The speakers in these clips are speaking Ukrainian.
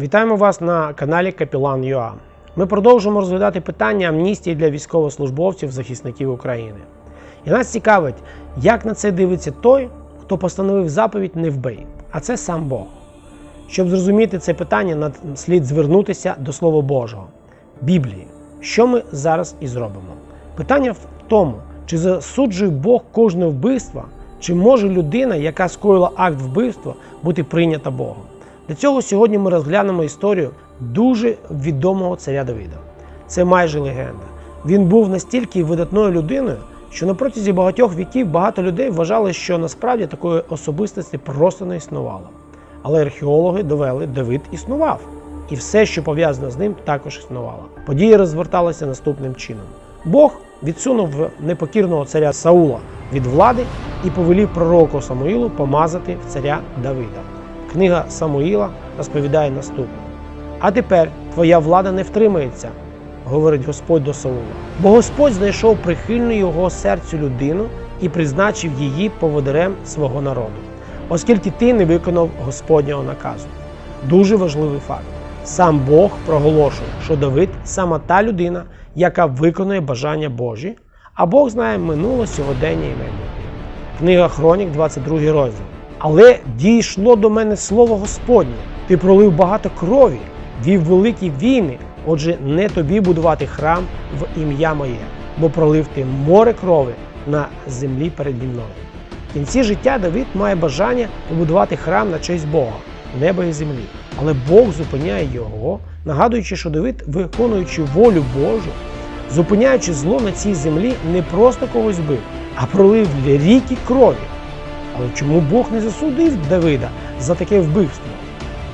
Вітаємо вас на каналі Капілан ЮА. Ми продовжуємо розглядати питання амністії для військовослужбовців захисників України. І нас цікавить, як на це дивиться той, хто постановив заповідь не вбий, а це сам Бог. Щоб зрозуміти це питання, нам слід звернутися до Слова Божого, Біблії, що ми зараз і зробимо. Питання в тому, чи засуджує Бог кожне вбивство, чи може людина, яка скоїла акт вбивства, бути прийнята Богом. Для цього сьогодні ми розглянемо історію дуже відомого царя Давида. Це майже легенда. Він був настільки видатною людиною, що на протязі багатьох віків багато людей вважали, що насправді такої особистості просто не існувало. Але археологи довели, Давид існував, і все, що пов'язано з ним, також існувало. Події розверталися наступним чином: Бог відсунув непокірного царя Саула від влади і повелів пророку Самуїлу помазати в царя Давида. Книга Самуїла розповідає наступне: А тепер твоя влада не втримається, говорить Господь до Саула. Бо Господь знайшов прихильну його серцю людину і призначив її поводирем свого народу, оскільки ти не виконав Господнього наказу. Дуже важливий факт. Сам Бог проголошує, що Давид саме та людина, яка виконує бажання Божі, а Бог знає минуле сьогодення і майбутнє. Книга Хронік, 22 розділ. Але дійшло до мене слово Господнє. Ти пролив багато крові, вів великі війни. Отже, не тобі будувати храм в ім'я моє, бо пролив ти море крови на землі переді мною. В кінці життя Давид має бажання побудувати храм на честь Бога, неба і землі. Але Бог зупиняє його, нагадуючи, що Давид, виконуючи волю Божу, зупиняючи зло на цій землі, не просто когось бив, а пролив ріки крові. Але чому Бог не засудив Давида за таке вбивство?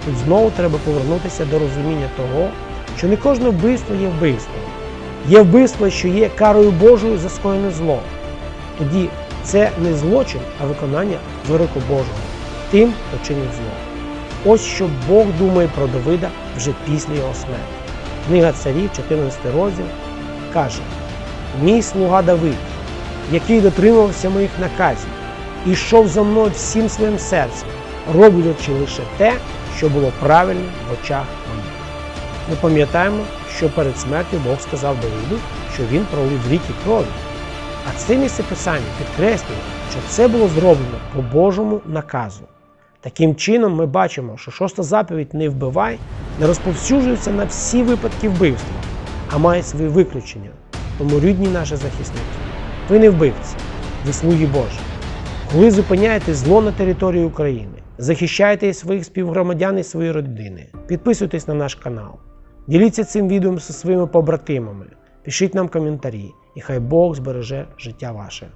Тут знову треба повернутися до розуміння того, що не кожне вбивство є вбивством. Є вбивство, що є карою Божою за скоєне зло. Тоді це не злочин, а виконання вироку Божого тим, хто чинить зло. Ось що Бог думає про Давида вже після його смерті. Книга царів, 14 розділ, каже: Мій слуга Давид, який дотримувався моїх наказів, і йшов за мною всім своїм серцем, роблячи лише те, що було правильним в очах моїх. Ми пам'ятаємо, що перед смертю Бог сказав Давиду, що він пролив ріки крові. А це місце писання підкреслює, що це було зроблено по Божому наказу. Таким чином, ми бачимо, що шоста заповідь не вбивай не розповсюджується на всі випадки вбивства, а має свої виключення. Тому рідні наші захисники. Ви не вбивці, ви слуги Божі. Коли зупиняєте зло на території України, захищаєте своїх співгромадян і свої родини, підписуйтесь на наш канал, діліться цим відео зі своїми побратимами, пишіть нам коментарі, і хай Бог збереже життя ваше.